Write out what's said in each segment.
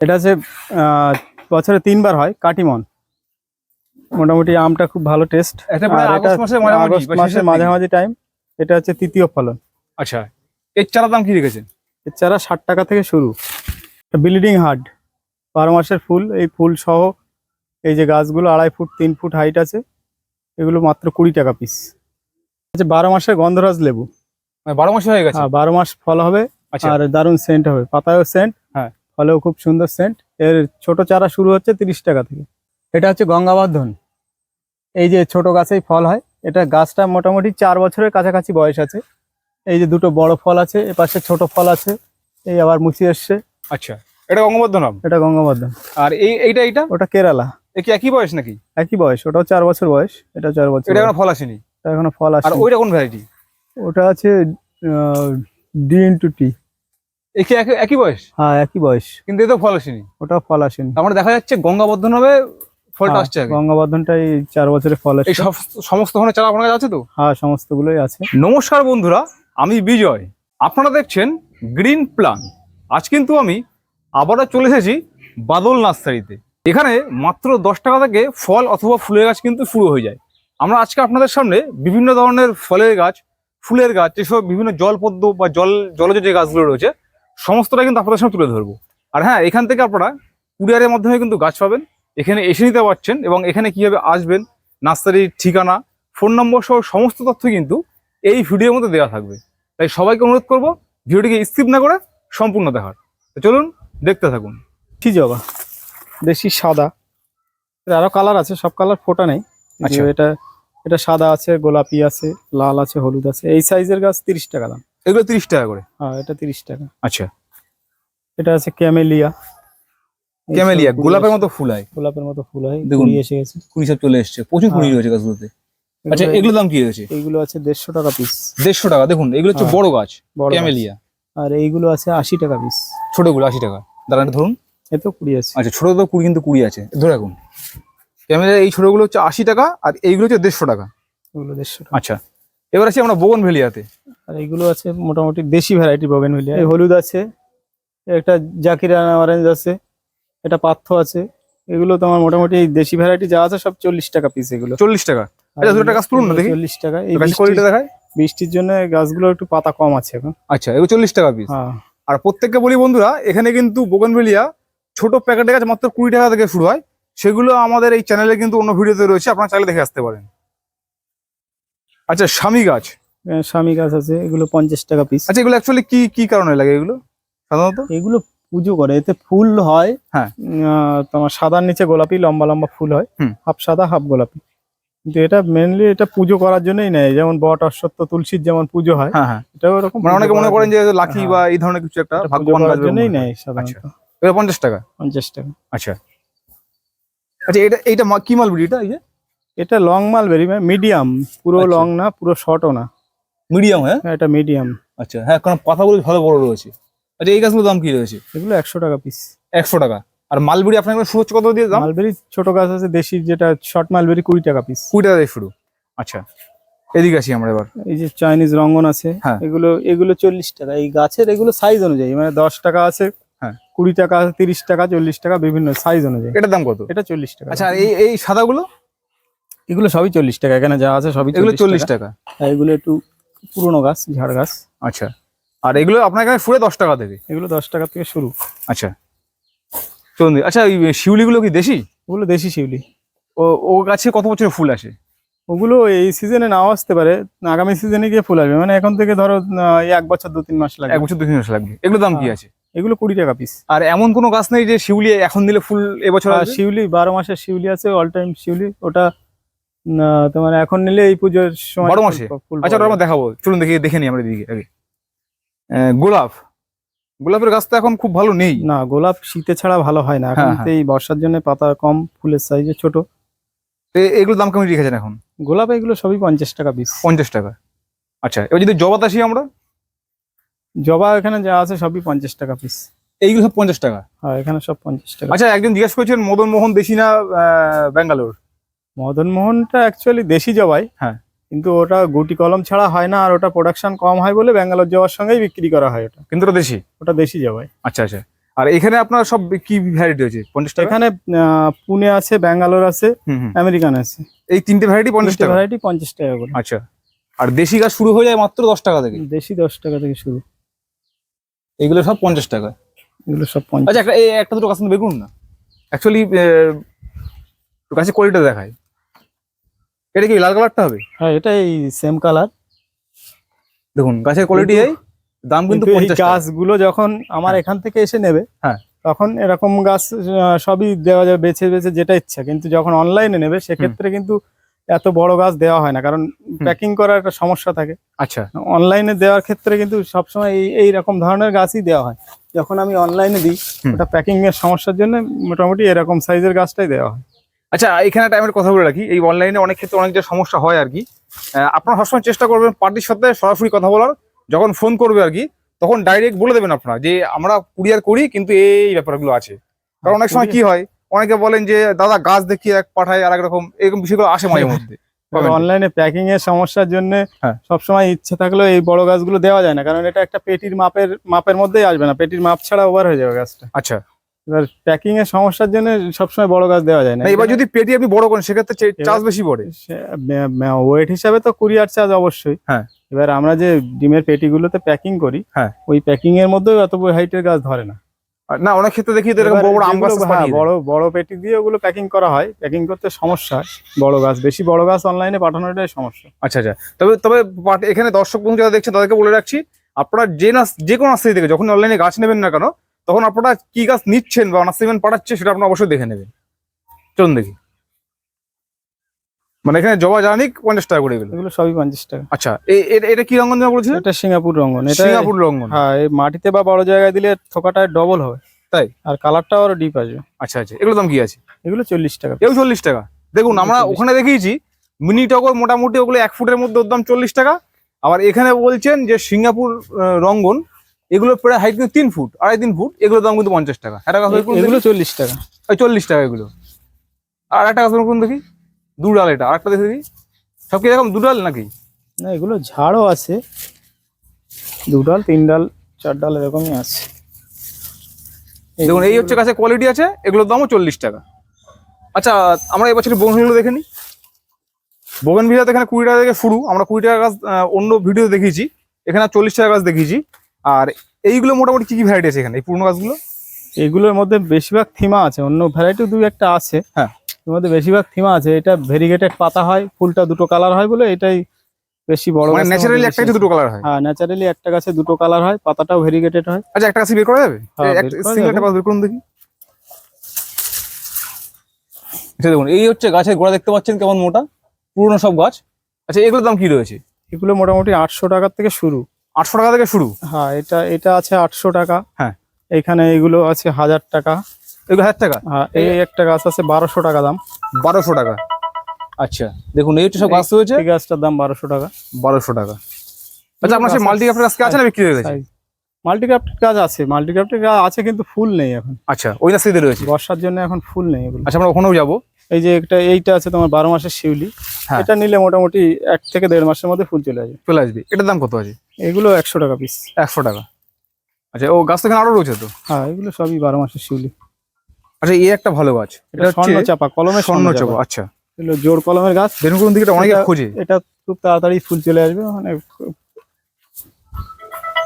এটা হচ্ছে বছরে তিনবার হয় কাটিমন। মোটামুটি আমটা খুব ভালো টেস্ট আগস্ট মাসের। মাঝামাঝি টাইম এটা হচ্ছে তৃতীয় ফলন। আচ্ছা এর চারা দাম কি রেখেছেন? এর চারা ষাট টাকা থেকে শুরু। বিল্ডিং হার্ড বারো মাসের ফুল এই ফুল সহ এই যে গাছগুলো আড়াই ফুট তিন ফুট হাইট আছে এগুলো মাত্র কুড়ি টাকা পিস আচ্ছা বারো মাসের গন্ধরাজ লেবু। মানে বারো মাসে হয়ে গেছে? হ্যাঁ বারো মাস ফল হবে আচ্ছা। আর দারুণ সেন্ট হবে পাতায়ও সেন্ট হ্যাঁ। ফলেও খুব সুন্দর সেন্ট এর ছোট চারা শুরু হচ্ছে তিরিশ টাকা থেকে। এটা হচ্ছে গঙ্গাবর্ধন। এই যে ছোট গাছেই ফল হয় এটা গাছটা মোটামুটি চার বছরের কাছাকাছি বয়স আছে। এই যে দুটো বড় ফল আছে এপাশে ছোট ফল আছে এই আবার মুচি এসছে। আচ্ছা এটা গঙ্গবদ্ধ নাম এটা গঙ্গাবর্ধন। আর এই এইটা এইটা? ওটা কেরালা। এ কি একই বয়স নাকি? একই বয়স ওটাও চার বছর বয়স এটা চার বছর এটা এখনও ফল আসেনি? এখনও ফল আর আসে ওইটা কোন ভ্যারাইটি ওটা আছে ডি ইন্টু টি এ একই- একই বয়স? হ্যাঁ একই বয়স। কিন্তু এতে ফল আসেনি। ওটাও ফল আসেনি। তার মানে দেখা যাচ্ছে গঙ্গাবর্ধন হবে ফলটা হ্যাঁ, আসছে গঙ্গাবর্ধনটাই চার বছরের ফল সব সমস্ত ধরনের চারা আপনার কাছে আছে তো? হ্যাঁ সমস্তগুলোই আছে। নমস্কার বন্ধুরা আমি বিজয়। আপনারা দেখছেন গ্রিন প্লান। আজ কিন্তু আমি আবারও চলে এসেছি বাদল নার্সারিতে। এখানে মাত্র দশ টাকা থেকে ফল অথবা ফুলের গাছ কিন্তু শুরু হয়ে যায়। আমরা আজকে আপনাদের সামনে বিভিন্ন ধরনের ফলের গাছ ফুলের গাছ যেসব বিভিন্ন জলপদ্ম বা জল জলজ যে গাছগুলো রয়েছে সমস্তটা কিন্তু আপনাদের সামনে তুলে ধরবো। আর হ্যাঁ এখান থেকে আপনারা কুরিয়ারের মাধ্যমে কিন্তু গাছ পাবেন। এখানে এসে নিতে পারছেন এবং এখানে কীভাবে আসবেন নার্সারির ঠিকানা ফোন নম্বর সহ সমস্ত তথ্য কিন্তু এই ভিডিওর মধ্যে দেওয়া থাকবে। তাই সবাইকে অনুরোধ করব ভিডিওটিকে স্কিপ না করে সম্পূর্ণ দেখার। তো চলুন দেখতে থাকুন। দেশি জবা দেশি সাদা। এর আরও কালার আছে সব কালার ফোটা নেই। আচ্ছা। এটা এটা সাদা আছে গোলাপি আছে লাল আছে হলুদ আছে। এই সাইজের গাছ তিরিশ টাকা দাম। এগুলো তিরিশ টাকা করে? হ্যাঁ এটা তিরিশ টাকা। আচ্ছা। এটা আছে ক্যামেলিয়া। ক্যামেলিয়া গোলাপের মতো ফুল হয়? গোলাপের মতো ফুল হয় দেখুন। এসে গেছে। কুড়ি সব চলে এসছে। প্রচুর কুড়ি হ্যাঁ। রয়েছে গাছগুলোতে। আচ্ছা এগুলো- এগুলো দাম কি রয়েছে? এইগুলো আছে দেড়শো টাকা পিস দেড়শো টাকা দেখুন এগুলো হচ্ছে হ্যাঁ। বড় গাছ বড় ক্যামেলিয়া। আর এইগুলো আছে আশি টাকা পিস ছোটগুলো আশি টাকা। দাঁড়ান ধরুন। এতো কুড়ি আছে। আচ্ছা ছোট তো কুড়ি কিন্তু কুড়ি আছে। ধরে রাখুন। ক্যামেলিয়া এই ছোটগুলো হচ্ছে আশি টাকা আর এইগুলো হচ্ছে দেড়শো টাকা। এগুলো দেড়শো টাকা। আচ্ছা। এবার আছে আমরা বোগন ভেলিয়াতে আর এইগুলো আছে মোটামুটি দেশি ভ্যারাইটি বগেন এই হলুদ আছে একটা জাকিরা অরেঞ্জ আছে এটা পাথ্য আছে। এগুলো তোমার মোটামুটি এই দেশি ভ্যারাইটি যা আছে সব চল্লিশ টাকা পিস এগুলো। চল্লিশ টাকা। আচ্ছা, দুটো গাছ তুলুন না দেখি। চল্লিশ টাকা। এই কোয়ালিটি দেখায় বৃষ্টির জন্য গাছগুলো একটু পাতা কম আছে এখন। আচ্ছা এগুলো চল্লিশ টাকা পিস হ্যাঁ। আর প্রত্যেককে বলি বন্ধুরা এখানে কিন্তু বোগনভেলিয়া ছোট প্যাকেটের গাছ মাত্র কুড়ি টাকা থেকে শুরু হয়। সেগুলো আমাদের এই চ্যানেলে কিন্তু অন্য ভিডিওতে রয়েছে আপনারা চাইলে দেখে আসতে পারেন। আচ্ছা স্বামী গাছ? স্বামী গাছ আছে এগুলো পঞ্চাশ টাকা পিস আচ্ছা এগুলো অ্যাকচুয়ালি কি কি কারণে লাগে এগুলো? সাধারণত? এগুলো পুজো করে এতে ফুল হয়। হ্যাঁ। তোমার সাদার নিচে গোলাপি লম্বা লম্বা ফুল হয়। হাফ সাদা হাফ গোলাপি। কিন্তু এটা মেনলি এটা পুজো করার জন্যই নেয়। যেমন বট অশ্বত্থ তুলসীর যেমন পুজো হয় হ্যাঁ হ্যাঁ। এটাও এরকম মানে অনেকে মনে করেন যে লাকি হ্যাঁ। বা এই ধরনের কিছু একটা ভাগ্যবান জন্যই হয়। নেয় সাধারণত। এগুলো পঞ্চাশ টাকা? পঞ্চাশ টাকা। আচ্ছা। আচ্ছা এটা এইটা মা- কি মালবিড়ি এটা এই যে? এটা লং মালবেরি মিডিয়াম পুরো আচ্ছা। লং না পুরো শর্টও না। মিডিয়াম হ্যাঁ? এটা মিডিয়াম আচ্ছা হ্যাঁ কারণ পাতাগুলো ভালো বড় রয়েছে। আচ্ছা এই গাছগুলোর দাম কি রয়েছে? এগুলো একশো টাকা পিস একশো টাকা। আর মালবিড়ি আপনার হচ্ছে কত দিয়ে দাম? মালবেরি ছোট গাছ আছে দেশি যেটা শর্ট মালবেরি কুড়ি টাকা পিস কুড়ি টাকা দিয়ে শুরু। আচ্ছা এদিকে আসি আমরা এবার। এই যে চাইনিজ রঙ্গন আছে হ্যাঁ। এগুলো এগুলো চল্লিশ টাকা। এই গাছের এগুলো সাইজ অনুযায়ী মানে দশ টাকা আছে হ্যাঁ। কুড়ি টাকা তিরিশ টাকা চল্লিশ টাকা বিভিন্ন সাইজ অনুযায়ী। এটার দাম কত? এটা চল্লিশ টাকা। আচ্ছা এই এই সাদাগুলো? এগুলো সবই চল্লিশ টাকা এখানে যা আছে সবই এগুলো চল্লিশ টাকা। এগুলো একটু পুরোনো গাছ ঝাড় গাছ। আচ্ছা। আর এগুলো আপনার এখানে ফুলে দশ টাকা দেবে এগুলো দশ টাকা থেকে শুরু। আচ্ছা। চলুন আচ্ছা ওই শিউলিগুলো কি দেশি? ওগুলো দেশি শিউলি। ও ও গাছে কত বছরের ফুল আসে? ওগুলো এই সিজনে নাও আসতে পারে। আগামী সিজনে গিয়ে ফুল আসবে। মানে এখন থেকে ধরো এক বছর দু তিন মাস লাগে এক বছর দু তিন মাস লাগবে। এগুলো দাম কি হ্যাঁ। আছে? এগুলো কুড়ি টাকা পিস আর এমন কোনো গাছ নেই যে শিউলি এখন দিলে ফুল এবছর শিউলি বারো মাসের শিউলি আছে অল টাইম শিউলি। ওটা আহ, তোমার এখন নিলে এই পুজোর সময় বারো মাসে? আচ্ছা ওটা আমরা দেখাবো। চলুন দেখি দেখে নিই আমরা এদিকে আগে। গোলাপ। গোলাপের গাছ তো এখন খুব ভালো নেই। না গোলাপ শীতে ছাড়া ভালো হয় না। এখন হ্যাঁ, তো এই বর্ষার জন্য পাতা কম ফুলের সাইজে ছোট। এ- এগুলোর দাম কেমন রেখেছেন এখন? গোলাপ এগুলো সবই পঞ্চাশ টাকা পিস পঞ্চাশ টাকা। আচ্ছা এবার যদি জবাত আসি আমরা? জবা এখানে যা আছে সবই পঞ্চাশ টাকা পিস এইগুলো সব পঞ্চাশ টাকা? হ্যাঁ এখানে সব পঞ্চাশ টাকা। আচ্ছা একজন জিজ্ঞেস করছেন মদন মোহন দেশি না ব্যাঙ্গালোর। মদন মোহনটা অ্যাকচুয়ালি দেশি জবাই। হ্যাঁ। কিন্তু ওটা গুটি কলম ছাড়া হয় না আর ওটা প্রোডাকশন কম হয় বলে ব্যাঙ্গালোর জবার সঙ্গেই বিক্রি করা হয় ওটা। কিন্তু ওটা দেশি? ওটা দেশি জবাই। আচ্ছা আচ্ছা। আর এখানে আপনার সব কি ভ্যারাইটি আছে? পঞ্চাশ টাকা? এখানে পুনে আছে ব্যাঙ্গালোর আছে আমেরিকান আছে। এই তিনটে ভ্যারাইটি পঞ্চাশ টাকা? ভ্যারাইটি পঞ্চাশ টাকা করে। আচ্ছা। আর দেশি গাছ শুরু হয়ে যায় মাত্র দশ টাকা থেকে? দেশি দশ টাকা থেকে শুরু। এগুলো সব পঞ্চাশ টাকা? এগুলো সব পঞ্চাশ। আচ্ছা একটা এই একটা দুটো গাছ কিন্তু বেগুন না? অ্যাকচুয়ালি গাছের কোয়ালিটি দেখায়। এটা কি লাল কালারটা হবে? হ্যাঁ এটা এই সেম কালার দেখুন গাছের কোয়ালিটি এই দাম কিন্তু এই গাছগুলো যখন আমার হ্যাঁ। এখান থেকে এসে নেবে হ্যাঁ। তখন এরকম গাছ সবই দেওয়া যাবে বেছে বেছে যেটা ইচ্ছা। কিন্তু যখন অনলাইনে নেবে সেক্ষেত্রে কিন্তু এত বড় গাছ দেওয়া হয় না কারণ প্যাকিং করার একটা সমস্যা থাকে। আচ্ছা। অনলাইনে দেওয়ার ক্ষেত্রে কিন্তু সবসময় এই এই রকম ধরনের গাছই দেওয়া হয়। যখন আমি অনলাইনে দিই। ওটা প্যাকিং এর সমস্যার জন্য মোটামুটি এরকম সাইজের গাছটাই দেওয়া হয়। আচ্ছা এখানে টাইমের কথা বলে রাখি এই অনলাইনে অনেক ক্ষেত্রে অনেক যে সমস্যা হয় আর কি আপনারা সবসময় চেষ্টা করবেন পার্টির সাথে সরাসরি কথা বলার। যখন ফোন করবে আর কি তখন ডাইরেক্ট বলে দেবেন আপনারা যে আমরা কুরিয়ার করি কিন্তু এই ব্যাপারগুলো আছে। কারণ অনেক সময় কি হয় অনেকে বলেন যে দাদা গাছ দেখিয়ে এক পাঠায় আর রকম এরকম বিষয়গুলো আসে মাঝে মধ্যে। অনলাইনে প্যাকিং এর সমস্যার জন্য হ্যাঁ। সবসময় ইচ্ছে থাকলেও এই বড় গাছগুলো দেওয়া যায় না কারণ এটা একটা পেটির মাপের মাপের মধ্যেই আসবে না। পেটির মাপ ছাড়া ওভার হয়ে যাবে গাছটা। আচ্ছা। এবার প্যাকিং এর সমস্যার জন্য সবসময় বড় গাছ দেওয়া যায় না। এবার যদি পেটি আপনি বড় করেন সেক্ষেত্রে চার্জ বেশি পড়ে। ওয়েট হিসাবে তো কুরিয়ার চার্জ অবশ্যই। হ্যাঁ। এবার আমরা যে ডিমের পেটিগুলোতে প্যাকিং করি হ্যাঁ। ওই প্যাকিং এর মধ্যেও এত হাইটের গাছ ধরে না। না অনেক ক্ষেত্রে দেখি তো এরকম বড় বড় আম গাছ হ্যাঁ, বড় বড় পেটি দিয়ে ওগুলো প্যাকিং করা হয়। প্যাকিং করতে সমস্যা বড় গাছ বেশি বড় গাছ অনলাইনে পাঠানোটাই সমস্যা। আচ্ছা আচ্ছা। তবে তবে এখানে দর্শক বন্ধু যারা দেখছেন তাদেরকে বলে রাখছি আপনারা যে না যে কোনো নার্সারি থেকে যখন অনলাইনে গাছ নেবেন না কেন তখন আপনারা কি গাছ নিচ্ছেন বা নার্সারিম্যান পাঠাচ্ছে সেটা আপনারা অবশ্যই দেখে নেবেন। চলুন দেখি। মানে এখানে জবা জানি পঞ্চাশ টাকা করে এগুলো। এগুলো সবই পঞ্চাশ টাকা। আচ্ছা এ- এটা কি রঙন জমা বলেছিলেন? এটা সিঙ্গাপুর রঙ্গন। এটা সিঙ্গাপুর রঙন হ্যাঁ এই মাটিতে বা বড় জায়গায় দিলে থোকাটা ডবল হবে। তাই? আর কালারটাও আরও ডিপ আসবে। আচ্ছা আচ্ছা এগুলো দাম কি আছে? এগুলো চল্লিশ টাকা। এও চল্লিশ টাকা। দেখুন আমরা ওখানে দেখিয়েছি মিনি টগর মোটামুটি ওগুলো এক ফুটের মধ্যে ওর দাম চল্লিশ টাকা। আবার এখানে বলছেন যে সিঙ্গাপুর রঙ্গন এগুলো প্রায় হাইট কিন্তু তিন ফুট আড়াই তিন ফুট এগুলোর দাম কিন্তু পঞ্চাশ টাকা। একটা দেখুন এগুলো চল্লিশ টাকা। ওই চল্লিশ টাকা এগুলো। আর একটা গাছ দেখুন দেখি দু ডাল এটা। আরেকটা দেখে দেখি। সব কি এরকম দু ডাল নাকি? না এগুলো ঝাড়ও আছে। দু ডাল তিন ডাল চার ডাল এরকমই আছে। দেখুন এই হচ্ছে কাছে কোয়ালিটি আছে এগুলোর দামও চল্লিশ টাকা। আচ্ছা আমরা এবছর বোগনভিলা দেখে নিই বোগনভিলাতে এখানে কুড়ি টাকা থেকে শুরু। আমরা কুড়ি টাকা গাছ অন্য ভিডিও দেখিয়েছি। এখানে চল্লিশ টাকা গাছ দেখিয়েছি। আর এইগুলো মোটামুটি কি কি ভ্যারাইটি আছে এখানে এই পুরনো গাছগুলো? এগুলোর মধ্যে বেশিরভাগ থিমা আছে অন্য ভ্যারাইটি দুই একটা আছে। হ্যাঁ। এর মধ্যে বেশিরভাগ থিমা আছে এটা ভেরিগেটেড পাতা হয় ফুলটা দুটো কালার হয় বলে এটাই বেশি বড় মানে ন্যাচারালি একটা কিছু দুটো কালার হয়? হ্যাঁ ন্যাচারালি একটা গাছে দুটো কালার হয় পাতাটাও ভেরিগেটেড হয়। আচ্ছা একটা গাছে বের করা যাবে? হ্যাঁ, সিঙ্গেল একটা গাছ বের করুন দেখি। এটা দেখুন এই হচ্ছে গাছের গোড়া দেখতে পাচ্ছেন কেমন মোটা? পুরনো সব গাছ। আচ্ছা এগুলোর দাম কি রয়েছে? এগুলো মোটামুটি আটশো টাকার থেকে শুরু। আটশো টাকা থেকে শুরু। হ্যাঁ এটা এটা আছে আটশো টাকা। হ্যাঁ। এখানে এগুলো আছে হাজার টাকা। এগুলো হাজার টাকা? হ্যাঁ এই একটা গাছ আছে বারোশো টাকা দাম। বারোশো টাকা। আচ্ছা দেখুন এই সব গাছ রয়েছে? এই গাছটার দাম বারোশো টাকা। বারোশো টাকা। আচ্ছা আপনার সেই মাল্টি ক্যাপ্টের গাছকে আছে না বিক্রি হয়ে গেছে? মাল্টিক্রাফ্টেড গাছ আছে মাল্টিক্রাফ্টেড গাছ আছে কিন্তু ফুল নেই এখন। আচ্ছা ওই নার্সারিতে রয়েছে? বর্ষার জন্য এখন ফুল নেই এগুলো। আচ্ছা আমরা ওখানেও যাব। এই যে একটা এইটা আছে তোমার বারো মাসের শিউলি হ্যাঁ। এটা নিলে মোটামুটি এক থেকে দেড় মাসের মধ্যে ফুল চলে আসবে। চলে আসবে। এটার দাম কত আছে? এগুলো একশো টাকা পিস একশো টাকা। আচ্ছা ও গাছ থেকে আরও রয়েছে তো? হ্যাঁ এগুলো সবই বারো মাসের শিউলি। আচ্ছা এই একটা ভালো গাছ। এটা স্বর্ণ চাপা কলমে স্বর্ণ চাপা আচ্ছা। এগুলো জোর কলমের গাছ। কোন দিকে অনেকে খোঁজে। এটা খুব তাড়াতাড়ি ফুল চলে আসবে মানে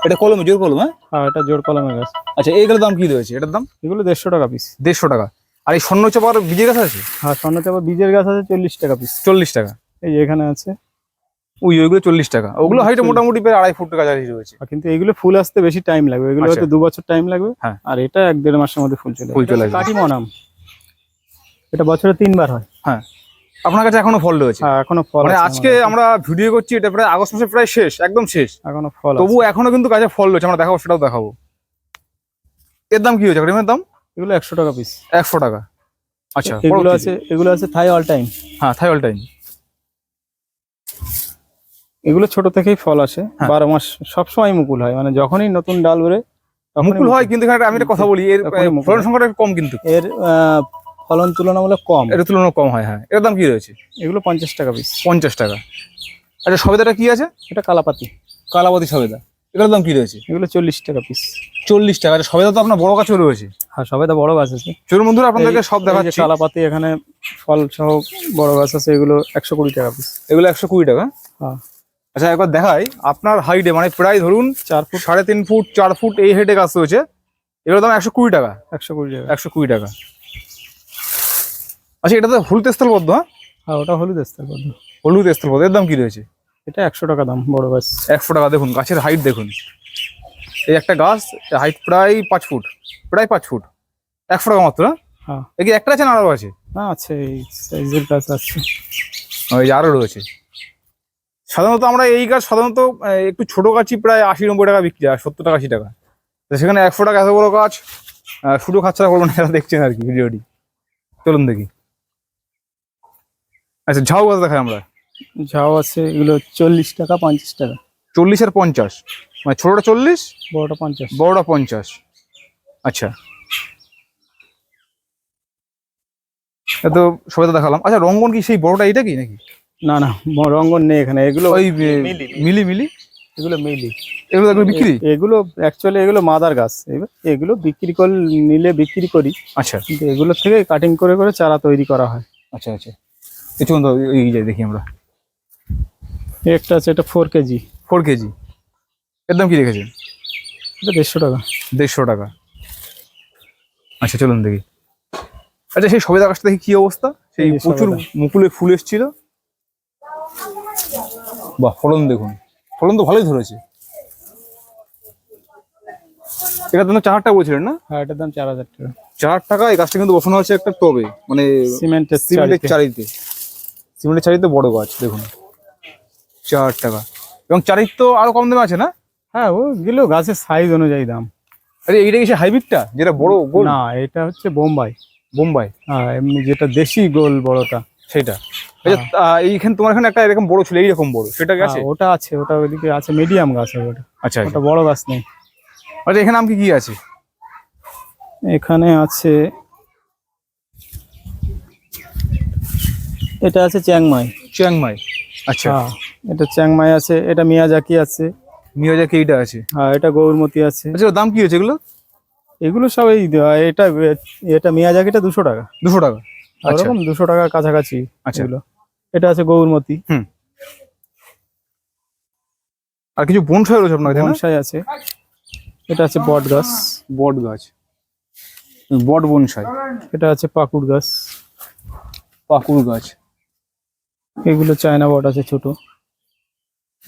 এটা কলমে জোর কলম হ্যাঁ? হ্যাঁ এটা জোর কলমের গাছ। আচ্ছা এইগুলোর দাম কি রয়েছে? এটার দাম? এগুলো দেড়শো টাকা পিস দেড়শো টাকা। আর এই স্বর্ণ চাপার বীজের গাছ আছে? হ্যাঁ স্বর্ণ চাপা বীজের গাছ আছে চল্লিশ টাকা পিস চল্লিশ টাকা। এই যে এখানে আছে। ওই ওইগুলো চল্লিশ টাকা। ওগুলো হাইটে চল্লিশ। মোটামুটি প্রায় আড়াই ফুট জারি রয়েছে। কিন্তু এগুলো ফুল আসতে বেশি টাইম লাগবে। এগুলো আচ্ছা। হয়তো দু বছর টাইম লাগবে। হ্যাঁ। আর এটা এক দেড় মাসের মধ্যে ফুল চলে ফুল চলে আসবে। কাটিমনাম এটা বছরে তিনবার হয়। হ্যাঁ। আপনার কাছে এখনও ফল রয়েছে? হ্যাঁ এখনও ফল মানে আজকে আমরা ভিডিও করছি এটা প্রায় আগস্ট মাসে প্রায় শেষ একদম শেষ। এখনও ফল। তবু এখনও কিন্তু গাছে ফল রয়েছে আমরা দেখাবো সেটাও দেখাবো। এর দাম কি হয়েছে ক্রিমের দাম? এগুলো একশো টাকা পিস একশো টাকা। আচ্ছা এগুলো আছে এগুলো আছে থাই অল টাইম হ্যাঁ থাই অল টাইম এগুলো ছোট থেকেই ফল আসে হ্যাঁ। বারো মাস সবসময় মুকুল হয়। মানে যখনই নতুন ডাল তখনই মুকুল হয় কিন্তু এখানে আমি একটা কথা বলি এর ফলন সংখ্যাটা কম কিন্তু। এর ফলন তুলনামূলক কম। এর তুলনায় কম হয় হ্যাঁ। এর দাম কি রয়েছে? এগুলো পঞ্চাশ টাকা পিস পঞ্চাশ টাকা। আচ্ছা সবেদাটা কি আছে? এটা কালাপাতি। কালাবতী সবেদা। এগুলোর দাম কি রয়েছে? এগুলো চল্লিশ টাকা পিস চল্লিশ টাকা। আর সবেদা তো আপনার বড় গাছও রয়েছে? হ্যাঁ সবাই তো বড় গাছ আছে। চলুন বন্ধুরা আপনাদেরকে সব এই যে দেখাচ্ছি। কালাপাতি এখানে ফল সহ বড় গাছ আছে এগুলো একশো কুড়ি টাকা পিস এগুলো একশো কুড়ি টাকা? হ্যাঁ। আচ্ছা একবার দেখাই। আপনার হাইটে মানে প্রায় ধরুন চার ফুট। সাড়ে তিন ফুট চার ফুট এই হেঁটে গাছ রয়েছে। এগুলোর দাম একশো কুড়ি টাকা। একশো কুড়ি টাকা। একশো কুড়ি টাকা। আচ্ছা এটা তো হলুদ স্থলবদ্ধ হ্যাঁ? হ্যাঁ ওটা হলুদ পদ্ম হলুদ স্থলবদ্ধ। এর দাম কি রয়েছে? এটা একশো টাকা দাম বড় গাছ। একশো টাকা দেখুন গাছের হাইট দেখুন। এই একটা গাছ হাইট প্রায় পাঁচ ফুট প্রায় পাঁচ ফুট। একশো টাকা মাত্র হ্যাঁ? হ্যাঁ। এ একটা আছে না আরও আছে? না আছে এই সাইজের গাছ আছে। ওই আরও রয়েছে। সাধারণত আমরা এই গাছ সাধারণত একটু ছোট গাছই প্রায় আশি নব্বই টাকা বিক্রি হয় সত্তর টাকা আশি টাকা। তো সেখানে একশো টাকা এত বড় গাছ শুধু খাচ্ছাড়া করব না যারা দেখছেন আর কি ভিডিওটি। চলুন দেখি। আচ্ছা ঝাউ গাছ দেখাই আমরা। ঝাউ আছে এগুলো চল্লিশ টাকা পঞ্চাশ টাকা। চল্লিশ আর পঞ্চাশ। মানে ছোটটা চল্লিশ বড়টা পঞ্চাশ। বড়টা পঞ্চাশ। আচ্ছা। তো সবাই তো দেখালাম। আচ্ছা রঙ্গন কি সেই বড়টা এটা কি নাকি? না না রঙ্গন নেই এখানে। এগুলো ওই মিলি। মিলি মিলি। এগুলো মিলি। এগুলো এগুলো বিক্রি? এগুলো অ্যাকচুয়ালি এগুলো মাদার গাছ। এগুলো বিক্রি করে নিলে বিক্রি করি। আচ্ছা। কিন্তু এগুলো থেকে কাটিং করে করে চারা তৈরি করা হয়। আচ্ছা আচ্ছা। এই চলুন তো এই যাই দেখি আমরা। একটা আছে এটা ফোর কেজি ফোর কেজি এর দাম কি রেখেছেন? এটা দেড়শো টাকা। দেড়শো টাকা। আচ্ছা চলুন দেখি। আচ্ছা সেই সবেদা গাছটা দেখি কি অবস্থা? সেই প্রচুর। মুকুলে ফুল এসেছিল। বাহ ফলন দেখুন। ফলন তো ভালোই ধরেছে। এটা তো চার টাকা বলছিলেন না? হ্যাঁ এটার দাম চার হাজার টাকা। চার হাজার টাকা এই গাছটা কিন্তু বসানো হচ্ছে একটা টবে। মানে সিমেন্টের সিমেন্টের। চারিতে। সিমেন্টের চারিতে বড় গাছ দেখুন। চার টাকা। এবং চারিত তো আরও কম দামে আছে না? হ্যাঁ ও ওগুলো গাছের সাইজ অনুযায়ী দাম। আরে এইটা কি হাইব্রিডটা যেটা বড় গোল? না এটা হচ্ছে বোম্বাই। বোম্বাই? হ্যাঁ এমনি যেটা দেশি গোল বড়টা। সেটা। আচ্ছা এইখানে তোমার এখানে একটা এরকম বড় ছিল এইরকম বড়। সেটা আছে হ্যাঁ, ওটা আছে ওটা ওইদিকে আছে মিডিয়াম গাছ আছে ওটা। আচ্ছা আচ্ছা। ওটা বড় গাছ নেই। আচ্ছা এখানে আম কি কি আছে? এখানে আছে এটা আছে চ্যাংমাই। চ্যাংমাই। আচ্ছা। হ্যাঁ। এটা চ্যাংমাই আছে এটা মিয়াজাকি আছে। মিয়াজাকি এইটা আছে? হ্যাঁ এটা গৌরমতি আছে। আচ্ছা দাম কি হয়েছে এগুলো? এগুলো সব এই দেওয়া- এটা এটা মিয়াজাকিটা দুশো টাকা। দুশো টাকা। আচ্ছা। ওরকম দুশো টাকার কাছাকাছি আচ্ছা। এগুলো। এটা আছে গৌরমতি। আর কিছু বনসাই রয়েছে আপনার বনসাই আছে। এটা আছে বট গাছ। বট গাছ। বট বনসাই। এটা আছে পাকুড় গাছ। পাকুড় গাছ। এগুলো চায়না বট আছে ছোট।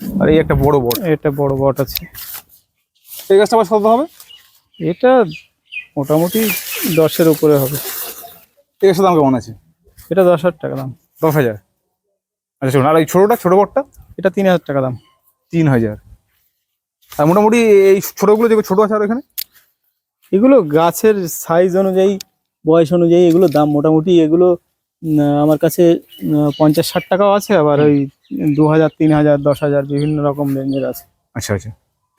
আর এই একটা বড় বট। এটা বড় বট আছে। এই গাছটা আবার কত হবে? এটা মোটামুটি দশের উপরে হবে। এই গাছটার দাম কেমন আছে? এটা দশ হাজার টাকা দাম। দশ হাজার। আচ্ছা শুনুন আর এই ছোটটা ছোট বটটা? এটা তিন হাজার টাকা দাম। তিন হাজার। আর মোটামুটি এই ছোটগুলো যেগুলো ছোট আছে আর এখানে এগুলো গাছের সাইজ অনুযায়ী বয়স অনুযায়ী এগুলো দাম মোটামুটি এগুলো আমার কাছে পঞ্চাশ ষাট টাকাও আছে আবার ওই দু হাজার তিন হাজার দশ হাজার বিভিন্ন রকম রেঞ্জের আছে। আচ্ছা আচ্ছা।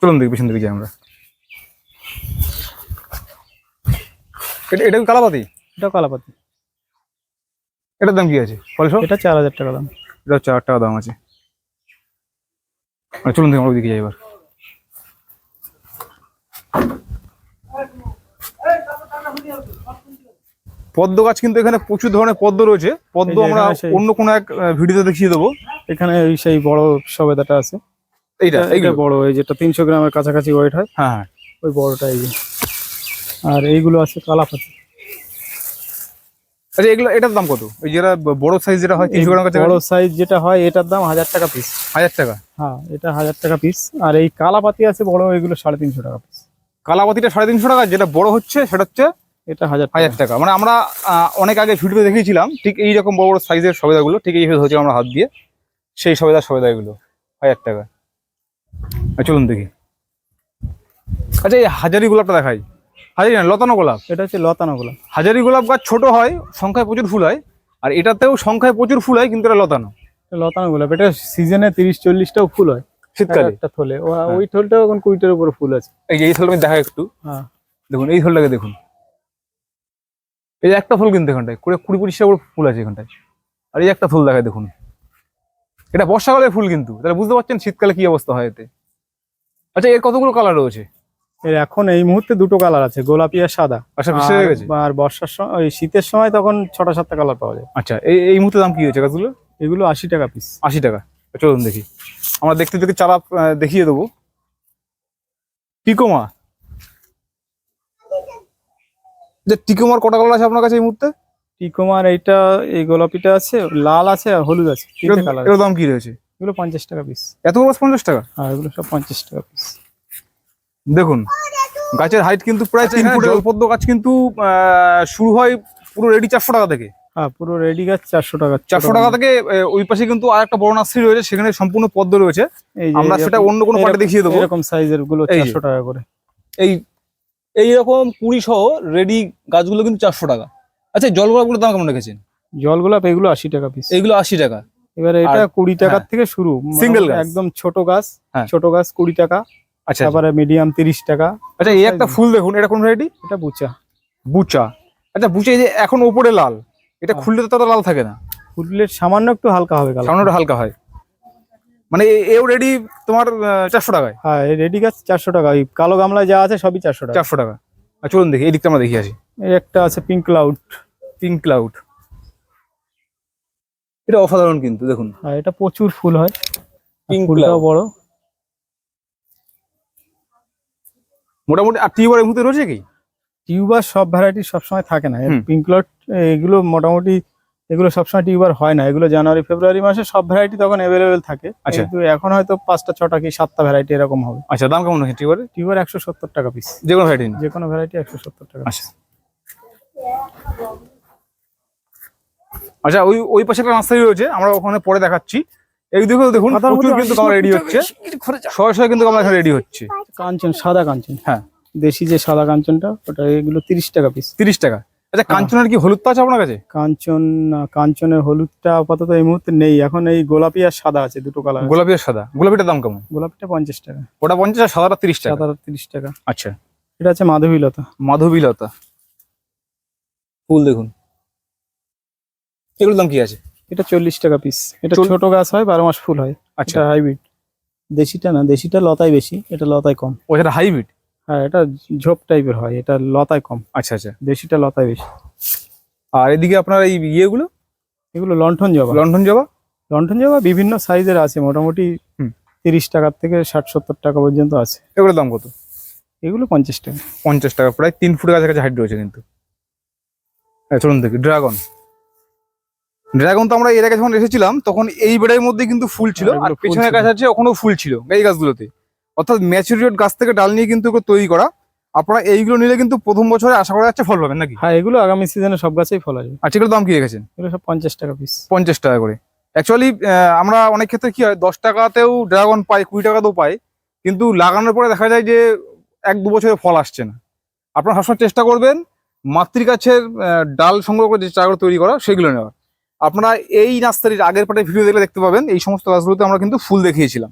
চলুন দেখি পেছন দিকে যাই আমরা। এটা এটা কালাপাতি? এটা কালাপাতি। এটার দাম কি আছে? ফলে এটা চার হাজার টাকা দাম। এটা চার টাকা দাম আছে। আচ্ছা, চলুন দেখি আমরা ওইদিকে যাই এবার। পদ্ম গাছ কিন্তু এখানে প্রচুর ধরনের পদ্ম রয়েছে। পদ্ম আমরা অন্য কোনো এক ভিডিওতে দেখিয়ে দেবো। এখানে ওই সেই বড় সবেদাটা আছে। এইটা এইগুলো? বড় এই যেটা তিনশো গ্রামের কাছাকাছি ওয়েট হয়। হ্যাঁ হ্যাঁ। ওই বড়টা এই আর এইগুলো আছে কালাপাতি। আচ্ছা এগুলো এটার দাম কত? ওই যেটা বড় সাইজ যেটা হয় তিনশো গ্রাম বড় সাইজ যেটা হয় এটার দাম হাজার টাকা পিস হাজার টাকা? হ্যাঁ এটা হাজার টাকা পিস আর এই কালাপাতি আছে বড় এগুলো সাড়ে তিনশো টাকা পিস কালাপাতিটা সাড়ে তিনশো টাকা যেটা বড় হচ্ছে সেটা হচ্ছে এটা হাজার টাকা। হাজার টাকা। মানে আমরা অনেক আগে ভিডিও দেখিয়েছিলাম ঠিক এই রকম বড় বড় সাইজের সবেদাগুলো ঠিক এইভাবে ধরছি আমরা হাত দিয়ে সেই সবেদা সবেদা এগুলো হাজার টাকা। চলুন দেখি। আচ্ছা এই হাজারি গোলাপটা দেখাই। হাজারি না লতানো গোলাপ? এটা হচ্ছে লতানোগুলো হাজারি গোলাপ গাছ ছোট হয় সংখ্যায় প্রচুর ফুল হয় আর এটাতেও সংখ্যায় প্রচুর ফুল হয় কিন্তু এটা লতানো। লতানো গোলাপ। এটা সিজনে তিরিশ চল্লিশটাও ফুল হয়। শীতকালে। একটা থলে। ওই থলটাও এখন কুড়িটার উপরে ফুল আছে। এই যে এই থলটা আমি দেখাই একটু। হ্যাঁ। দেখুন এই থলটাকে দেখুন। এই একটা ফুল কিন্তু এখানটায় কুড়ি কুড়ি পঁচিশটা করে ফুল আছে এখানটায়। আর এই একটা ফুল দেখায় দেখুন। এটা বর্ষাকালের ফুল কিন্তু তাহলে বুঝতে পারছেন শীতকালে কি অবস্থা হয় এতে। আচ্ছা এর কতগুলো কালার রয়েছে? এর এখন এই মুহূর্তে দুটো কালার আছে গোলাপি আর সাদা। আচ্ছা গেছে? আর- বর্ষার সময় ওই শীতের সময় তখন ছটা সাতটা কালার পাওয়া যায়। আচ্ছা এই এই মুহূর্তে দাম কি হয়েছে গাছগুলো? এগুলো আশি টাকা পিস আশি টাকা। চলুন দেখি। আমরা দেখতে দেখতে চারা দেখিয়ে দেবো। টিকোমা যে টিকোমার কটা কালার আছে আপনার কাছে এই মুহূর্তে? টিকোমার এইটা এই গোলাপিটা আছে লাল আছে আর হলুদ আছে তিনটে কালার এগুলোর দাম কি রয়েছে? এগুলো পঞ্চাশ টাকা পিস এত বড় পঞ্চাশ টাকা? আর এগুলো সব পঞ্চাশ টাকা পিস দেখুন গাছের হাইট কিন্তু প্রায় তিন ফুটের জলপদ্ম গাছ কিন্তু আহ, শুরু হয় পুরো রেডি চারশো টাকা থেকে। হ্যাঁ পুরো রেডি গাছ চারশো টাকা। চারশো টাকা থেকে ওই পাশে কিন্তু আর একটা বড় নার্সারি রয়েছে সেখানে সম্পূর্ণ পদ্ম রয়েছে। আমরা সেটা অন্য কোনো পার্টে দেখিয়ে দেবো। এরকম সাইজেরগুলো। চারশো টাকা করে। এই এইরকম কুড়ি সহ রেডি গাছগুলো কিন্তু চারশো টাকা। আচ্ছা জল গোলাপগুলোর দাম কেমন রেখেছেন? জল গোলাপ এগুলো আশি টাকা পিস এগুলো আশি টাকা। এবারে এটা কুড়ি টাকার হ্যাঁ। থেকে শুরু। সিঙ্গেল গাছ। একদম ছোট গাছ। হ্যাঁ। ছোট গাছ কুড়ি টাকা। আচ্ছা তারপরে মিডিয়াম তিরিশ টাকা। আচ্ছা এই একটা ফুল দেখুন এটা কোন ভ্যারাইটি এটা বুচা। বুচা। আচ্ছা বুচা এই যে এখন ওপরে লাল এটা হ্যাঁ। খুললে তো তত লাল থাকে না। ফুলের সামান্য একটু হালকা হবে সামনেটা হালকা হয়। মানে এ- এও রেডি তোমার চারশো টাকায়? হ্যাঁ রেডি গাছ চারশো টাকা। ওই কালো গামলায় যা আছে সবই চারশো টাকা। চারশো টাকা। আর চলুন দেখি এদিকটা আমরা দেখি আসি। এই একটা আছে পিঙ্ক ক্লাউড পিঙ্ক ক্লাউড এটা অসাধারণ কিন্তু দেখুন। হ্যাঁ এটা প্রচুর ফুল হয়। পিঙ্ক ফুলটাও বড়। মোটামুটি আর টিউবার এই মুহূর্তে রয়েছে কি? টিউবার সব ভ্যারাইটি সবসময় থাকে না। পিঙ্ক ক্লাউড এগুলো মোটামুটি এগুলো সবসময় টিউবার হয় না। এগুলো জানুয়ারি ফেব্রুয়ারি মাসে সব ভ্যারাইটি তখন অ্যাভেলেবেল থাকে। আচ্ছা। কিন্তু এখন হয়তো পাঁচটা ছটা কি সাতটা ভ্যারাইটি এরকম হবে। আচ্ছা দাম কেমন আছে টিউবারে টিউবার একশো সত্তর টাকা পিস যে কোনো ভ্যারাইটি যে কোনো ভ্যারাইটি একশো সত্তর টাকা আচ্ছা। আচ্ছা ওই ওই পাশে একটা নার্সারি রয়েছে আমরা ওখানে পরে দেখাচ্ছি। এই দিকে দেখুন প্রচুর কিন্তু রেডি হচ্ছে। কিন্তু আমার রেডি হচ্ছে। কাঞ্চন সাদা কাঞ্চন। হ্যাঁ। দেশি যে সাদা কাঞ্চনটা ওটা এগুলো তিরিশ টাকা পিস তিরিশ টাকা। আচ্ছা কাঞ্চনের কি হলুদ তো আছে আপনার কাছে? কাঞ্চন কাঞ্চনের হলুদটা আপাতত এই মুহূর্তে নেই। এখন এই গোলাপি আর সাদা আছে দুটো কালার গোলাপি আর সাদা। গোলাপিটার দাম কেমন? গোলাপিটা পঞ্চাশ টাকা। ওটা পঞ্চাশ আর সাদাটা তিরিশ টাকা। সাদা তিরিশ টাকা। আচ্ছা। এটা আছে মাধবীলতা। মাধবীলতা। ফুল দেখুন। এগুলোর দাম কি আছে? এটা চল্লিশ টাকা পিস এটা ছোট গাছ হয় বারো মাস ফুল হয়। আচ্ছা। হাইব্রিড দেশিটা না দেশিটা লতায় বেশি এটা লতায় কম। ও সেটা হাইব্রিড হ্যাঁ এটা ঝোপ টাইপের হয় এটা লতায় কম। আচ্ছা আচ্ছা। দেশিটা লতায় বেশি। আর এদিকে আপনার এই ইয়েগুলো? এগুলো লণ্ঠন জবা। লন্ডন জবা? লণ্ঠন জবা বিভিন্ন সাইজের আছে মোটামুটি। তিরিশ টাকার থেকে ষাট সত্তর টাকা পর্যন্ত আছে। এগুলোর দাম কত? এগুলো পঞ্চাশ টাকা। পঞ্চাশ টাকা প্রায় তিন ফুটের কাছাকাছি হাইট রয়েছে কিন্তু। হ্যাঁ চলুন দেখি ড্রাগন ড্রাগন তো আমরা এর আগে যখন এসেছিলাম তখন এই বেড়ের মধ্যে কিন্তু ফুল ছিল হ্যাঁ, আর পেছনের। গাছ আছে ওখানেও ফুল ছিল এই গাছগুলোতে। অর্থাৎ ম্যাচুরিট গাছ থেকে ডাল নিয়ে কিন্তু তৈরি করা। আপনারা এইগুলো নিলে কিন্তু প্রথম বছরে আশা করা যাচ্ছে ফল পাবেন নাকি? হ্যাঁ এগুলো আগামী সিজনে সব গাছেই ফল আসবে। আর সেগুলো দাম কি রেখেছেন? এগুলো সব পঞ্চাশ টাকা পিস পঞ্চাশ টাকা করে। অ্যাকচুয়ালি আমরা অনেক ক্ষেত্রে কি হয় দশ টাকাতেও ড্রাগন পাই কুড়ি টাকাতেও পাই কিন্তু লাগানোর পরে দেখা যায় যে এক দু বছরে ফল আসছে না। আপনারা সবসময় চেষ্টা করবেন মাতৃ গাছের ডাল সংগ্রহ করে যে চারাগুলো তৈরি করা সেগুলো নেওয়ার। আপনারা এই নার্সারির আগের পাটে ভিডিও দেখলে দেখতে পাবেন এই সমস্ত গাছগুলোতে আমরা কিন্তু ফুল দেখিয়েছিলাম।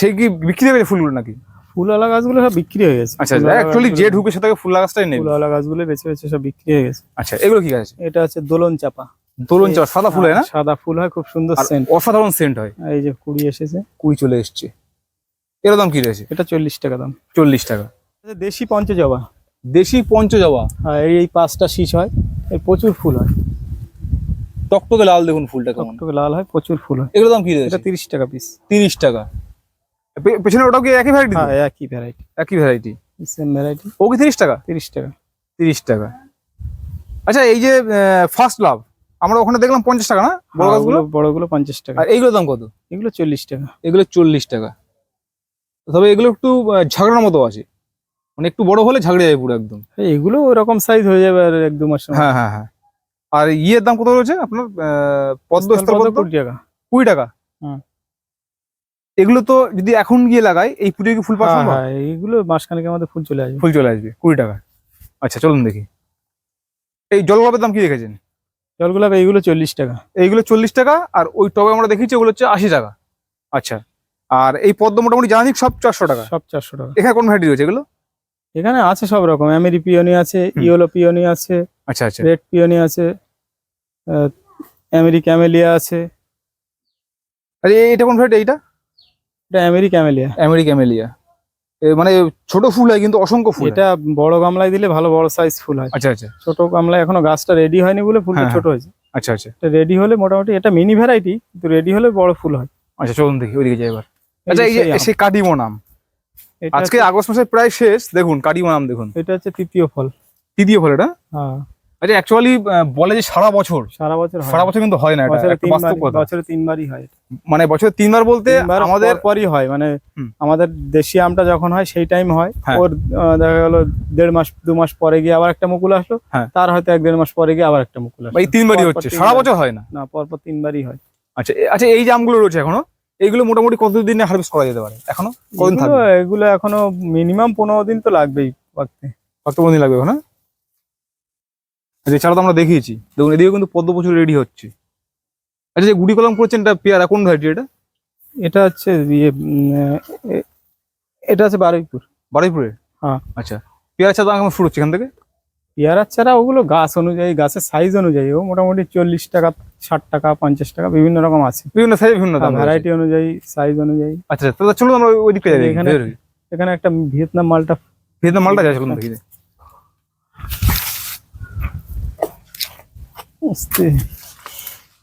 সেই কি বিক্রি হবে ফুলগুলো নাকি? ফুলওয়ালা গাছগুলো সব বিক্রি হয়ে গেছে। আচ্ছা অ্যাকচুয়ালি যে ঢুকে সেটাকে ফুল গাছটাই নেই। ফুলওয়ালা গাছগুলো বেছে বেছে সব বিক্রি হয়ে গেছে। আচ্ছা এগুলো কি গাছ? এটা আছে দোলন চাপা। দোলন চাপা সাদা ফুল হয় না? হ্যাঁ, সাদা ফুল হয় খুব সুন্দর সেন্ট অসাধারণ সেন্ট হয়। এই যে কুড়ি এসেছে। কুড়ি চলে এসছে। এর দাম কি রয়েছে? এটা চল্লিশ টাকা দাম। চল্লিশ টাকা। দেশি পঞ্চজবা। দেশি পঞ্চজবা। আর এই এই পাঁচটা শীষ হয় এর প্রচুর ফুল হয়। টকটকে লাল দেখুন ফুলটা কেমন। টকটকে লাল হয় প্রচুর ফুল হয়। এগুলো দাম কি রয়েছে? এটা তিরিশ টাকা পিস তিরিশ টাকা। পেছনে ওটাও কি একই ভ্যারাইটি হ্যাঁ একই ভ্যারাইটি একই ভ্যারাইটি সেম ভ্যারাইটি ও কি তিরিশ টাকা? তিরিশ টাকা। তিরিশ টাকা। আচ্ছা এই যে ফার্স্ট লাভ আমরা ওখানে দেখলাম পঞ্চাশ টাকা না? বড় হ্যাঁ, গাছগুলো? ওগুলো বড়গুলো পঞ্চাশ টাকা। আর এইগুলোর দাম কত? এগুলো চল্লিশ টাকা। এগুলো চল্লিশ টাকা। তবে এগুলো একটু ঝাগড়ার মতো আছে। মানে একটু বড় হলে ঝাগড়ে যাবে পুরো একদম। এই এগুলো ওরকম সাইজ হয়ে যাবে আর এক দু মাস হ্যাঁ হ্যাঁ হ্যাঁ। আর ইয়ের দাম কত রয়েছে আপনার? পদ্ম? কুড়ি টাকা। কুড়ি টাকা? হুম। এগুলো তো যদি এখন গিয়ে লাগাই এই পুজো কি ফুল পাওয়া হ্যাঁ সম্ভব? হ্যাঁ এইগুলো মাসখানেকের মধ্যে ফুল চলে আসবে। ফুল চলে আসবে কুড়ি টাকা। আচ্ছা চলুন দেখি। এই জলগোলাপের দাম কি রেখেছেন জলগোলাপ এইগুলো চল্লিশ টাকা। এইগুলো চল্লিশ টাকা আর ওই টবে আমরা দেখেছি ওগুলো হচ্ছে আশি টাকা। আচ্ছা আর এই পদ্ম মোটামুটি জানি সব চারশো টাকা। সব চারশো টাকা। এখানে কোন ভ্যারাইটি রয়েছে এগুলো? এখানে আছে সব রকম। আমেরি পিওনি আছে। ইয়েলো পিওনি আছে আচ্ছা আচ্ছা। রেড পিওনি আছে আমেরি ক্যামেলিয়া আছে। আরে এটা কোন ভ্যারাইটি এইটা? এটা আমেরিকা ক্যামেলিয়া। America camellia. মানে ছোট ফুল হয় কিন্তু অসংখ্য ফুল। এটা বড় গামলায় দিলে ভালো বড় সাইজ ফুল হয়। আচ্ছা আচ্ছা। ছোট গামলায় এখনও গাছটা রেডি হয়নি বলে ফুলটা হ্যাঁ, ছোট হয়েছে। আচ্ছা আচ্ছা। এটা রেডি হলে মোটামুটি এটা মিনি ভ্যারাইটি কিন্তু রেডি হলে বড় ফুল হয়। আচ্ছা চলুন দেখি ওইদিকে যাই এবার। আচ্ছা এই যে সেই। কাটিমো নাম। আজকে আগস্ট মাসের প্রায় শেষ। দেখুন কাটিমো নাম দেখুন। এটা হচ্ছে তৃতীয় ফল। তৃতীয় ফল এটা? হ্যাঁ। আচ্ছা অ্যাকচুয়ালি বলে যে সারা বছর। সারা বছর সারা বছর কিন্তু হয় না এটা বছরে একটা বাস্তব কথা। বছরে তিনবারই হয়। মানে বছরে তিনবার বলতে আমাদের পরই হয় মানে আমাদের দেশি আমটা যখন হয় সেই টাইম হয়। হ্যাঁ। ওর দেখা গেল দেড় মাস দু মাস পরে গিয়ে আবার একটা মুকুল আসলো। হ্যাঁ। তার হয়তো এক দেড় মাস পরে গিয়ে আবার একটা মুকুল আসলো। এই তিনবারই হচ্ছে। সারা বছর হয় না? না পরপর তিনবারই হয়। আচ্ছা আচ্ছা এই যে আমগুলো রয়েছে এখনও এইগুলো মোটামুটি কতদিনে হারভেস্ট করা যেতে পারে? এখনও? কতদিন এগুলো থাকবে? এগুলো এখনও মিনিমাম পনেরো দিন তো লাগবেই পাকতে। কত দিন লাগবে এখন? এছাড়া তো আমরা দেখিয়েছি। দেখুন এদিকে কিন্তু পদ্ম প্রচুর রেডি হচ্ছে। আচ্ছা যে গুড়ি কলম করছেন এটা পেয়ারা কোন ভ্যারাইটি এটা? এটা হচ্ছে ইয়ে এটা আছে বারুইপুর। বারুইপুরে হ্যাঁ। আচ্ছা পেয়ারা চারা কেমন শুরু হচ্ছে এখান থেকে? পেয়ারার চারা ওগুলো গাছ অনুযায়ী গাছের সাইজ অনুযায়ী ও মোটামুটি চল্লিশ টাকা ষাট টাকা পঞ্চাশ টাকা বিভিন্ন রকম আছে। বিভিন্ন সাইজ বিভিন্ন দাম ভ্যারাইটি অনুযায়ী সাইজ অনুযায়ী। আচ্ছা তাহলে চলুন আমরা ওই দিকটা যাই এখানে- এখানে একটা ভিয়েতনাম মালটা ভিয়েতনাম মালটা যাচ্ছে চলুন দেখি।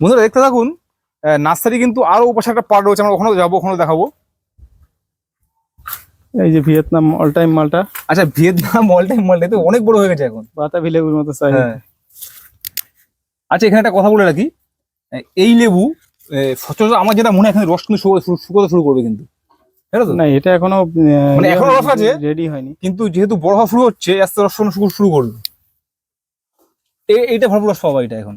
বন্ধুরা দেখতে থাকুন নার্সারি কিন্তু আরও পাশে একটা পার্ট রয়েছে আমরা ওখানে যাব ওখানে দেখাবো। এই যে ভিয়েতনাম অল টাইম মালটা। আচ্ছা ভিয়েতনাম অল টাইম মালটা তো অনেক বড় হয়ে গেছে এখন। বাতাবি লেবুর মতো সাইজ হ্যাঁ। আচ্ছা এখানে একটা কথা বলে রাখি। এই লেবু সচরাচর আমার যেটা মনে হয় এখানে রস কিন্তু শুকোতে শুরু করবে কিন্তু। না এটা এখনও মানে এখনও রস আছে? রেডি হয়নি। কিন্তু যেহেতু বড় হওয়া শুরু হচ্ছে আস্তে রস শুরু করবে এইটা ভরপুর রস পাবা এটা এখন।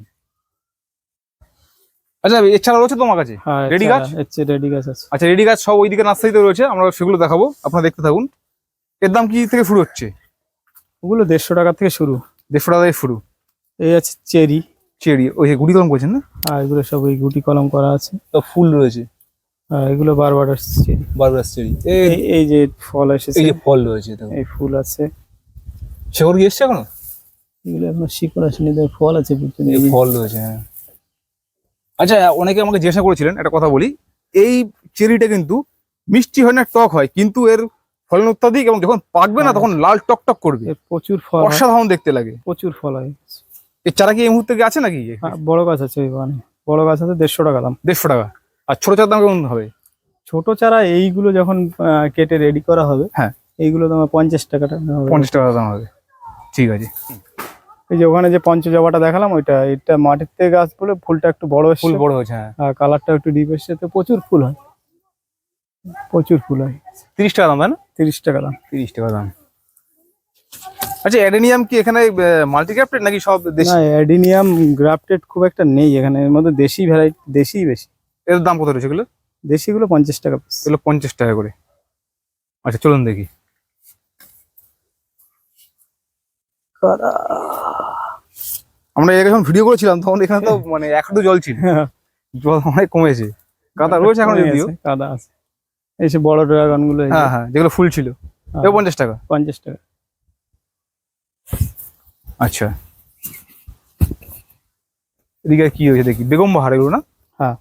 আচ্ছা এছাড়া রয়েছে তোমার কাছে? হ্যাঁ Ready গাছ? রেডি গাছ আছে। আচ্ছা রেডি গাছ সব ওইদিকে নার্সারিতে রয়েছে আমরা সেগুলো দেখাবো আপনারা দেখতে থাকুন। এর দাম কি থেকে শুরু হচ্ছে? ওগুলো দেড়শো টাকা থেকে শুরু। দেড়শো টাকা থেকে শুরু। এই আছে চেরি। চেরি ওই যে গুড়ি কলম করছেন না? আর এগুলো সব ওই গুটি কলম করা আছে। তো ফুল রয়েছে? আর এগুলো বারবার আসছে বারবার চেরি। এই এই যে ফল এসেছে। এই যে ফল রয়েছে এই ফুল আছে। সেগুলো কি এসছে এখনও? এগুলো এখনও শিকড় আসেনি ফল আছে ফল রয়েছে হ্যাঁ। আচ্ছা অনেকে আমাকে জিজ্ঞাসা করেছিলেন একটা কথা বলি এই চেরিটা কিন্তু মিষ্টি হয় না টক হয় কিন্তু এর ফলন অত্যাধিক এবং যখন পাকবে না হ্যাঁ। তখন লাল টক টক করবে। প্রচুর ফল অসাধারণ দেখতে লাগে। প্রচুর ফল হয়। এর চারা কি এই মুহূর্তে আছে নাকি? হ্যাঁ, বড় গাছ আছে ওই বাগানে। বড় গাছ আছে দেড়শো টাকা দাম। দেড়শো টাকা। আর ছোট চার দাম কেমন হবে? ছোট চারা এইগুলো যখন কেটে রেডি করা হবে হ্যাঁ। এইগুলো তোমার পঞ্চাশ টাকা টাকা পঞ্চাশ টাকা দাম হবে। ঠিক আছে। এই যে ওখানে যে পঞ্চজবাটা দেখালাম ওইটা এটা মাটির থেকে গাছ বলে ফুলটা একটু বড় ফুল বড় হয়েছে হ্যাঁ। কালারটা একটু ডিপ এসছে তো প্রচুর ফুল হয়। প্রচুর ফুল হয়। তিরিশ টাকা দাম তাই না? তিরিশ টাকা দাম। তিরিশ টাকা দাম। আচ্ছা অ্যাডেনিয়াম কি এখানে মাল্টি ক্যাপ্টেড নাকি সব দেশি? না অ্যাডিনিয়াম গ্রাফটেড খুব একটা নেই এখানে। এর মধ্যে দেশি ভ্যারাইটি দেশি বেশি। এর দাম কত রয়েছে এগুলো? দেশিগুলো পঞ্চাশ টাকা পিস এগুলো পঞ্চাশ টাকা করে। আচ্ছা চলুন দেখি। আমরা এর যখন ভিডিও করেছিলাম তখন এখানে তো মানে এক হাঁটু জল ছিল। জল অনেক কমেছে। কাদা রয়েছে এখন যদিও। কাদা আছে। এই সে বড় ড্রাগনগুলো হ্যাঁ হ্যাঁ যেগুলো ফুল ছিল। হ্যাঁ, এও পঞ্চাশ টাকা। পঞ্চাশ টাকা। আচ্ছা। এদিকে কি হয়েছে দেখি। বেগম বাহার এগুলো না? হ্যাঁ।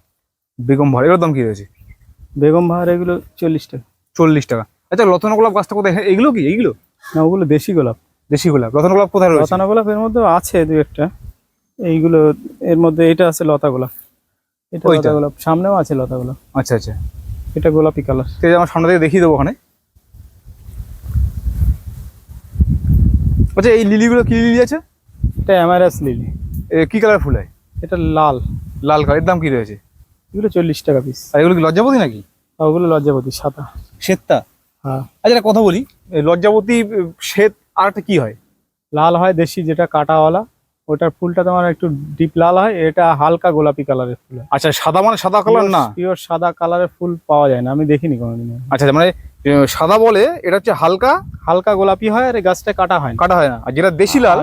বেগম বাহার এগুলোর দাম কি রয়েছে? বেগম বাহার এগুলো চল্লিশ টাকা। চল্লিশ টাকা। আচ্ছা রতন গোলাপ গাছটা কোথায়? হ্যাঁ, এগুলো কি? এইগুলো? না ওগুলো দেশি গোলাপ। দেশি গোলাপ। রতন গোলাপ কোথায় রয়েছে? লতানা গোলাপ এর মধ্যে আছে দু একটা। এইগুলো এর মধ্যে এটা আছে লতা গোলাপ। এটা লতা গোলাপ। সামনেও আছে লতা গোলাপ। আচ্ছা আচ্ছা। এটা গোলাপি কালার। ঠিক আছে আমার সামনে থেকে দেখিয়ে দেবো ওখানে। আচ্ছা এই লিলিগুলো কি লিলি আছে? এটা অ্যামারাস লিলি। এ কি কালার ফুল হয়? এটা লাল। লাল কালার। দাম কি রয়েছে? এগুলো চল্লিশ টাকা পিস আর এগুলো কি লজ্জাপতি নাকি? ওগুলো লজ্জাপতি সাদা। শ্বেতটা হ্যাঁ। আচ্ছা কথা বলি। লজ্জাপতি শ্বেত আর একটা কি হয়? লাল হয় দেশি যেটা কাটাওয়ালা ওটার ফুলটা তোমার একটু ডিপ লাল হয় এটা হালকা গোলাপি কালারের ফুল আচ্ছা সাদা মানে সাদা কালার না? পিওর সাদা কালারের ফুল পাওয়া যায় না আমি দেখিনি কোনোদিন আচ্ছা মানে সাদা বলে এটা হচ্ছে হালকা? হালকা গোলাপি হয় আর গাছটা কাটা হয় কাটা হয় না। আর যেটা দেশি লাল?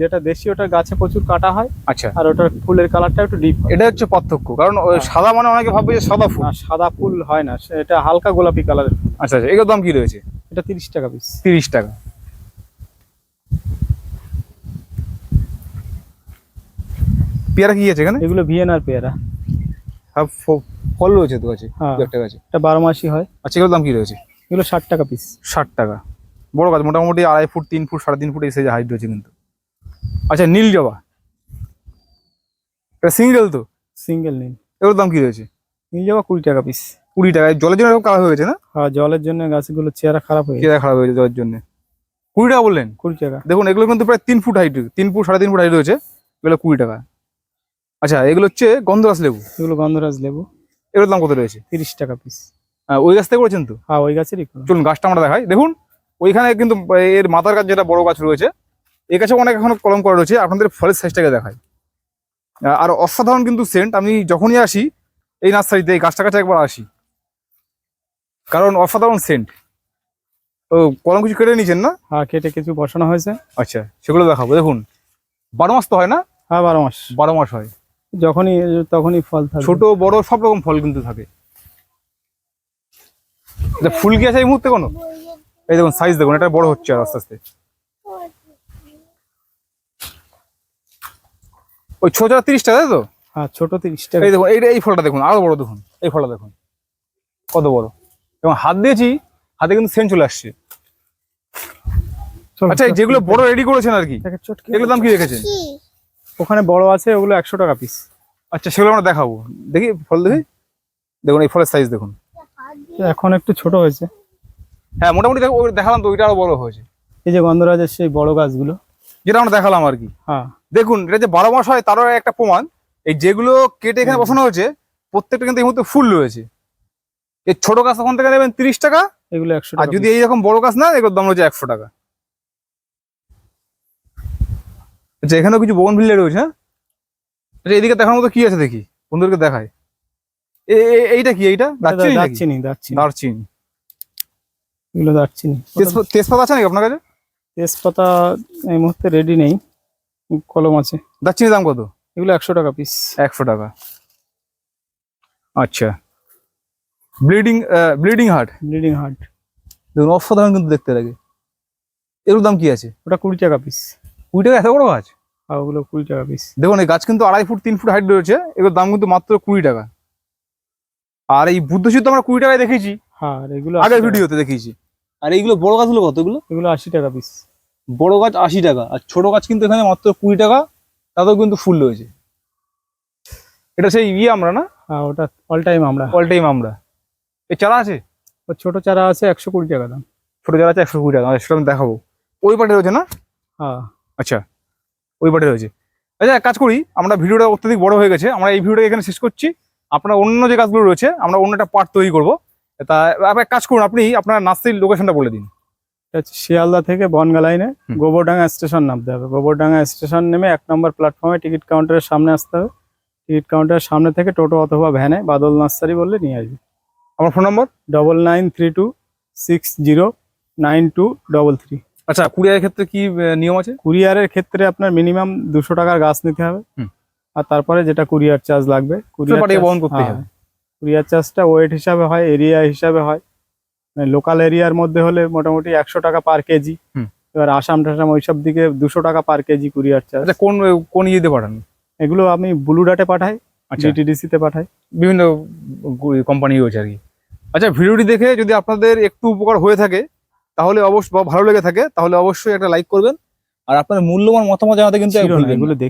যেটা দেশি ওটা গাছে প্রচুর কাটা হয়। আচ্ছা। আর ওটার ফুলের কালারটা একটু ডিপ এটা হচ্ছে পার্থক্য কারণ ওই সাদা মানে অনেকে ভাববে যে সাদা ফুল। সাদা ফুল হয় না এটা হালকা গোলাপি কালারের আচ্ছা আচ্ছা এগুলোর দাম কি রয়েছে? এটা তিরিশ টাকা পিস তিরিশ টাকা। পেয়ারা কি আছে এখানে? এগুলো ভিয়েনার পেয়ারা। সব ফল রয়েছে তো গাছে হ্যাঁ। একটা গাছে। এটা বারো মাসই হয়। আচ্ছা এগুলোর দাম কি রয়েছে? এগুলো ষাট টাকা পিস ষাট টাকা। বড় গাছ মোটামুটি আড়াই ফুট তিন ফুট সাড়ে তিন ফুট এসে হাইট রয়েছে কিন্তু। আচ্ছা নীল জবা। এটা সিঙ্গেল তো? সিঙ্গেল নীল। এগুলোর দাম কি রয়েছে? নীল জবা কুড়ি টাকা পিস কুড়ি টাকা। জলের জন্য কালার হয়ে গেছে না? আর জলের জন্য গাছগুলো চেহারা খারাপ হয়ে চেহারা খারাপ হয়েছে জলের জন্য। কুড়ি টাকা বললেন? কুড়ি টাকা। দেখুন এগুলো কিন্তু প্রায় তিন ফুট হাইট তিন ফুট সাড়ে তিন ফুট হাইট রয়েছে। এগুলো কুড়ি টাকা। আচ্ছা এগুলো হচ্ছে গন্ধরাজ লেবু। এগুলো গন্ধরাজ লেবু। এগুলোর দাম কত রয়েছে? তিরিশ টাকা পিস আহ, ওই গাছ থেকে করেছেন তো? হ্যাঁ ওই গাছেরই। চলুন গাছটা আমরা দেখাই। দেখুন ওইখানে কিন্তু এর মাথার গাছ যেটা বড় গাছ রয়েছে এই গাছে অনেক এখনও কলম করা রয়েছে। আপনাদের ফলের সাইজটাকে দেখাই। আহ, আর অসাধারণ কিন্তু সেন্ট আমি যখনই আসি এই নার্সারিতে এই গাছটা কাছে একবার আসি। কারণ অসাধারণ সেন্ট ও কলম কিছু কেটে নিয়েছেন না? হ্যাঁ কেটে কিছু বসানো হয়েছে। আচ্ছা সেগুলো দেখাবো। দেখুন বারো মাস তো হয় না? হ্যাঁ বারো মাস। বারো মাস হয়। যখনই তখনই ফল থাকে। ছোট বড় সব রকম ফল কিন্তু থাকে। ফুল কি আছে এই মুহূর্তে কোনো? এই দেখুন সাইজ দেখুন এটা বড় হচ্ছে আর আস্তে আস্তে। ওই ছোটা তিরিশ টাকা তাই তো? হ্যাঁ ছোট তিরিশ টাকা এই দেখুন এইটা এই ফলটা দেখুন আরও বড় দেখুন এই ফলটা দেখুন। কত বড়। এবং হাত দিয়েছি হাতে কিন্তু সেন্ট চলে আসছে। আচ্ছা যেগুলো বড় রেডি করেছেন আর কি এগুলোর দাম কি রেখেছেন? ওখানে বড় আছে ওগুলো একশো টাকা পিস আচ্ছা সেগুলো আমরা দেখাবো। দেখি ফল দেখি? দেখুন এই ফলের সাইজ দেখুন। এখন একটু ছোট হয়েছে। হ্যাঁ মোটামুটি দেখো, দেখালাম তো ওইটা আরও বড় হয়েছে। এই যে গন্ধরাজের সেই বড় গাছগুলো। যেটা আমরা দেখালাম আর কি। হ্যাঁ। দেখুন এটা যে বারো মাস হয় তারও একটা প্রমাণ। এই যেগুলো কেটে এখানে বসানো হয়েছে প্রত্যেকটা কিন্তু এই মুহূর্তে ফুল রয়েছে। এই ছোট গাছ ওখান থেকে নেবেন তিরিশ টাকা। এগুলো একশো আর যদি। এইরকম বড় গাছ না এগুলোর দাম রয়েছে একশো টাকা। আচ্ছা এখানেও কিছু বোগনভিল্লে রয়েছে হ্যাঁ? আচ্ছা এদিকে দেখার মতো কি আছে দেখি? বন্ধুদেরকে দেখায় এইটা কি? এইটা? দারচিনি? দারচিনি এগুলো দারচিনি। তেজপা- তেজপাতা আছে নাকি আপনার কাছে? তেজপাতা এই মুহূর্তে রেডি নেই। কলম আছে। দারচিনির দাম কত? এগুলো একশো টাকা পিস একশো টাকা। আচ্ছা। Bleeding bleeding heart. Bleeding heart. দেখুন অসাধারণ কিন্তু দেখতে লাগে। এর দাম কি আছে? ওটা কুড়ি টাকা পিস কুড়ি টাকা এত বড় গাছ? আর ওগুলো কুড়ি টাকা পিস দেখুন এই গাছ কিন্তু আড়াই ফুট তিন ফুট হাইট রয়েছে এগুলোর দাম কিন্তু মাত্র কুড়ি টাকা। আর এই বুদ্ধশিত আমরা কুড়ি টাকায় দেখেছি। হ্যাঁ আর এগুলো আগের ভিডিওতে দেখিয়েছি। আর এইগুলো বড় গাছগুলো কত এগুলো? এগুলো আশি টাকা পিস বড় গাছ আশি টাকা আর ছোট গাছ কিন্তু এখানে মাত্র কুড়ি টাকা তাতেও কিন্তু ফুল রয়েছে। এটা সেই ইয়ে আমরা না? হ্যাঁ ওটা অল টাইম আমরা। অল টাইম আমরা। এই চারা আছে? ছোট চারা আছে একশো কুড়ি টাকা দাম। ছোট চারা আছে একশো কুড়ি টাকা সেটা আমি দেখাবো। ওই পাটে রয়েছে না? হ্যাঁ। আচ্ছা ওই পাটে রয়েছে। আচ্ছা এক কাজ করি আমরা ভিডিওটা অত্যধিক বড় হয়ে গেছে আমরা এই ভিডিওটা এখানে শেষ করছি। আপনার অন্য যে কাজগুলো রয়েছে আমরা অন্য একটা পার্ট তৈরি করব। তা এক কাজ করুন আপনি আপনার নার্সারির লোকেশনটা বলে দিন। শিয়ালদা থেকে বনগা লাইনে গোবরডাঙ্গা স্টেশন নামতে হবে। গোবরডাঙ্গা স্টেশন নেমে এক নম্বর প্ল্যাটফর্মে টিকিট কাউন্টারের সামনে আসতে হবে। টিকিট কাউন্টারের সামনে থেকে টোটো অথবা ভ্যানে বাদল নার্সারি বললে নিয়ে আসবে। আমার phone number double nine three two six zero nine two double three আচ্ছা কুরিয়ারের ক্ষেত্রে কি নিয়ম আছে? কুরিয়ারের ক্ষেত্রে আপনার মিনিমাম দুশো টাকার গাছ নিতে হবে। আর তারপরে যেটা কুরিয়ার চার্জ লাগবে কুরিয়ার বহন করতেই হ্যাঁ, হবে। কুরিয়ার চার্জটা ওয়েট হিসাবে হয় এরিয়া হিসাবে হয়। লোকাল এরিয়ার মধ্যে হলে মোটামুটি একশো টাকা পার কেজি। এবার আসাম টাসাম ওইসব দিকে দুশো টাকা পার কেজি কুরিয়ার চার্জ। আচ্ছা কোন কোন ইয়েতে পাঠান? এগুলো আমি ব্লু ডাটে পাঠাই আচ্ছা। জিটিডিসি তে পাঠাই। বিভিন্ন কোম্পানি রয়েছে আর কি। আচ্ছা ভিডিওটি দেখে যদি আপনাদের একটু উপকার হয়ে থাকে তাহলে অবশ্যই ভালো লেগে থাকে তাহলে অবশ্যই একটা লাইক করবেন। আর আপনার মূল্যবান মতামত জানাতে কিন্তু এগুলো